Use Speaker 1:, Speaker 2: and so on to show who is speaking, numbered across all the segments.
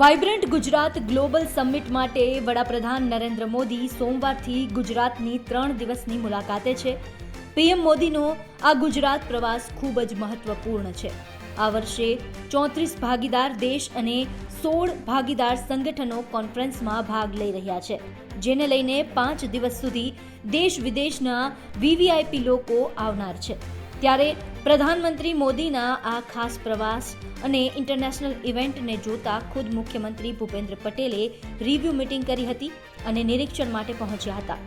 Speaker 1: Vibrant Gujarat global summit માટે વડાપ્રધાન નરેન્દ્ર મોદી સોમવારથી ગુજરાતની ત્રણ દિવસની મુલાકાતે છે. પીએમ મોદીનો આ ગુજરાત પ્રવાસ ખૂબ જ મહત્વપૂર્ણ છે. આ વર્ષે ચોત્રીસ ભાગીદાર દેશ અને સોળ ભાગીદાર સંગઠનો કોન્ફરન્સમાં ભાગ લઈ રહ્યા છે. જેને લઈને પાંચ દિવસ સુધી દેશ વિદેશના વીવીઆઈપી લોકો આવનાર છે. ત્યારે પ્રધાનમંત્રી મોદીના આ ખાસ પ્રવાસ અને ઇન્ટરનેશનલ ઇવેન્ટને જોતા ખુદ મુખ્યમંત્રી ભૂપેન્દ્ર પટેલે રિવ્યુ મીટિંગ કરી હતી અને નિરીક્ષણ માટે પહોંચ્યા હતા.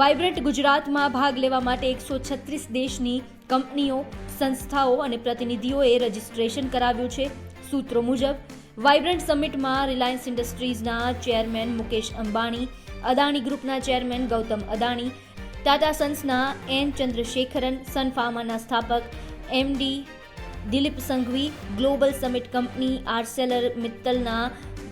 Speaker 1: વાઇબ્રન્ટ ગુજરાતમાં ભાગ લેવા માટે એકસો છત્રીસ દેશની કંપનીઓ, સંસ્થાઓ અને પ્રતિનિધિઓએ રજીસ્ટ્રેશન કરાવ્યું છે. સૂત્રો મુજબ વાઇબ્રન્ટ સમિટમાં રિલાયન્સ ઇન્ડસ્ટ્રીઝના ચેરમેન મુકેશ અંબાણી, અદાણી ગ્રુપના ચેરમેન ગૌતમ અદાણી, ટાટા સન્સના એન ચંદ્રશેખરન, સન ફાર્માના સ્થાપક MD Dilip Sanghvi global summit company Arcelor મિત્તલના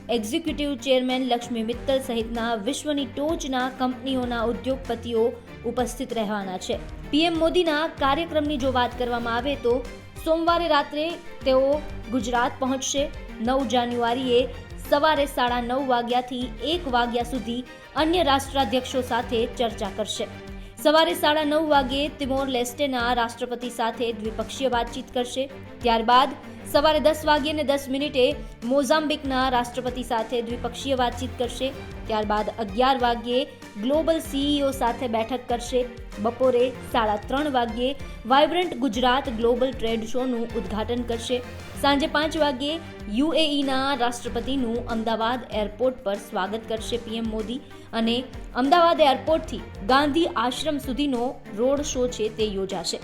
Speaker 1: executive chairman Lakshmi Mittal સહિતના વિશ્વની ટોચના કંપનીઓના ઉદ્યોગપતિઓ ઉપસ્થિત રહેવાના છે. પીએમ મોદીના કાર્યક્રમની જો વાત કરવામાં આવે તો સોમવારે રાત્રે તેઓ ગુજરાત પહોંચશે. નવ જાન્યુઆરીએ સવારે સાડા નવ વાગ્યાથી એક વાગ્યા સુધી અન્ય રાષ્ટ્રાધ્યક્ષો સાથે ચર્ચા કરશે. સવારે સાડા નવ વાગ્યે તિમોર લેસ્ટેના રાષ્ટ્રપતિ સાથે દ્વિપક્ષીય વાતચીત કરશે. ત્યારબાદ સવારે દસ વાગ્યે ને દસ મિનિટે મોઝામ્બિકના રાષ્ટ્રપતિ સાથે દ્વિપક્ષીય વાતચીત કરશે. ત્યારબાદ અગિયાર વાગ્યે ગ્લોબલ સીઈઓ સાથે બેઠક કરશે. બપોરે સાડા ત્રણ વાગ્યે વાઇબ્રન્ટ ગુજરાત ગ્લોબલ ટ્રેડ શોનું ઉદ્ઘાટન કરશે. સાંજે પાંચ વાગ્યે યુએઈના રાષ્ટ્રપતિનું અમદાવાદ એરપોર્ટ પર સ્વાગત કરશે પીએમ મોદી અને અમદાવાદ એરપોર્ટથી ગાંધી આશ્રમ સુધીનો રોડ શો છે તે યોજાશે.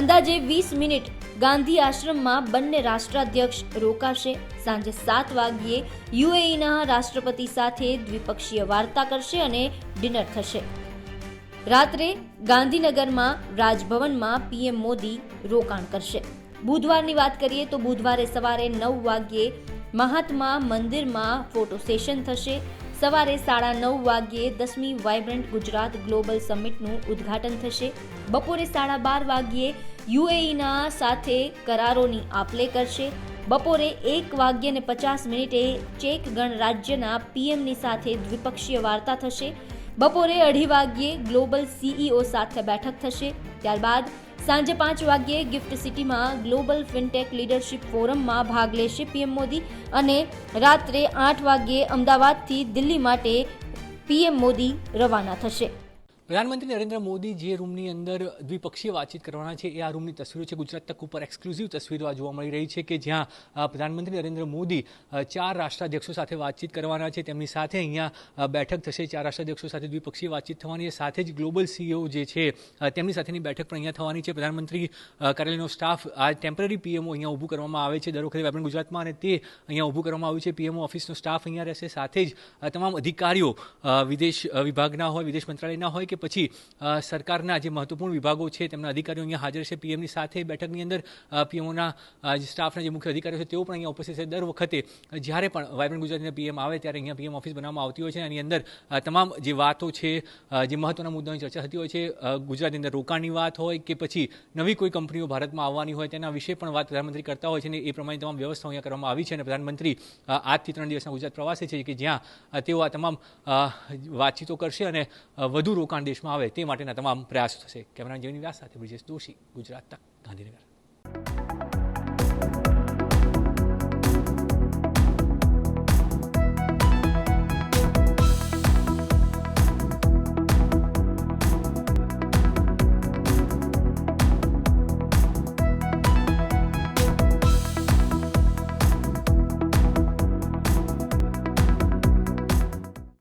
Speaker 1: અંદાજે વીસ મિનિટ ગાંધી આશ્રમમાં બંને રાષ્ટ્રાધ્યક્ષ રોકાશે. સાંજે સાત વાગ્યે યુએઈના રાષ્ટ્રપતિ સાથે દ્વિપક્ષીય વાર્તા કરશે અને ડિનર થશે. રાત્રે ગાંધીનગરમાં રાજભવનમાં પીએમ મોદી રોકાણ કરશે. બુધવારની વાત કરીએ તો બુધવારે સવારે નવ વાગ્યે મહાત્મા મંદિરમાં ફોટો સેશન થશે. સવારે સાડા નવ વાગ્યે દસમી વાઇબ્રન્ટ ગુજરાત ગ્લોબલ સમિટનું ઉદ્ઘાટન થશે. બપોરે સાડા બાર વાગ્યે યુએઈના સાથે કરારોની આપલે કરશે. બપોરે એક વાગ્યે ને પચાસ મિનિટે ચેક ગણરાજ્યના પીએમની સાથે દ્વિપક્ષીય વાર્તા થશે. બપોરે અઢી વાગ્યે ગ્લોબલ સીઈઓ સાથે બેઠક થશે. ત્યારબાદ સાંજે પાંચ વાગ્યે ગિફ્ટ સિટીમાં ગ્લોબલ ફિનટેક લીડરશિપ ફોરમમાં ભાગ લેશે પીએમ મોદી અને રાત્રે આઠ વાગ્યે અમદાવાદથી દિલ્હી માટે પીએમ મોદી રવાના થશે.
Speaker 2: પ્રધાનમંત્રી નરેન્દ્ર મોદી જે રૂમની અંદર દ્વિપક્ષીય વાતચીત કરવાના છે, એ આ રૂમની તસવીરો છે. ગુજરાત તક ઉપર એક્સક્લુઝિવ તસવીરો આ જોવા મળી રહી છે કે જ્યાં પ્રધાનમંત્રી નરેન્દ્ર મોદી ચાર રાષ્ટ્રાધ્યક્ષો સાથે વાતચીત કરવાના છે. તેમની સાથે અહીંયા બેઠક થશે. ચાર રાષ્ટ્રાધ્યક્ષો સાથે દ્વિપક્ષીય વાતચીત થવાની સાથે જ ગ્લોબલ સીઈઓ જે છે તેમની સાથેની બેઠક પણ અહીંયા થવાની છે. પ્રધાનમંત્રી કાર્યાલયનો સ્ટાફ આ ટેમ્પરરી પીએમઓ અહીંયા ઊભું કરવામાં આવે છે. દર વખતે વાઇબ્રન્ટ ગુજરાતમાં અને તે અહીંયા ઊભું કરવામાં આવ્યું છે. પીએમઓ ઓફિસનો સ્ટાફ અહીંયા રહેશે. સાથે જ તમામ અધિકારીઓ વિદેશ વિભાગના હોય, વિદેશ મંત્રાલયના હોય કે પછી સરકારના જે મહત્વપૂર્ણ વિભાગો છે, તેમના અધિકારીઓ અહીંયા હાજર છે. પીએમની સાથે બેઠકની અંદર પીએમઓના જે સ્ટાફના જે મુખ્ય અધિકારીઓ છે, તેઓ પણ અહીંયા ઉપસ્થિત છે. દર વખતે જ્યારે પણ વાયબ્રન્ટ ગુજરાતની પીએમ આવે, ત્યારે અહીંયા પીએમ ઓફિસ બનાવવામાં આવતી હોય છે. એની અંદર તમામ જે વાતો છે જે મહત્વના મુદ્દાઓની ચર્ચા થતી હોય છે ગુજરાતની અંદર રોકાણની વાત હોય કે પછી નવી કોઈ કંપનીઓ ભારતમાં આવવાની હોય, તેના વિશે પણ વાત પ્રધાનમંત્રી કરતા હોય છે અને એ પ્રમાણે તમામ વ્યવસ્થાઓ અહીંયા કરવામાં આવી છે. અને પ્રધાનમંત્રી આજથી ત્રણ દિવસના ગુજરાત પ્રવાસે છે કે જ્યાં તેઓ આ તમામ વાતચીતો કરશે અને વધુ રોકાણ દેશમાં આવે તે માટેના તમામ પ્રયાસો થશે. કેમેરા જેવી વ્યાસ સાથે બ્રિજેશ દોશી, ગુજરાત તક, ગાંધીનગર.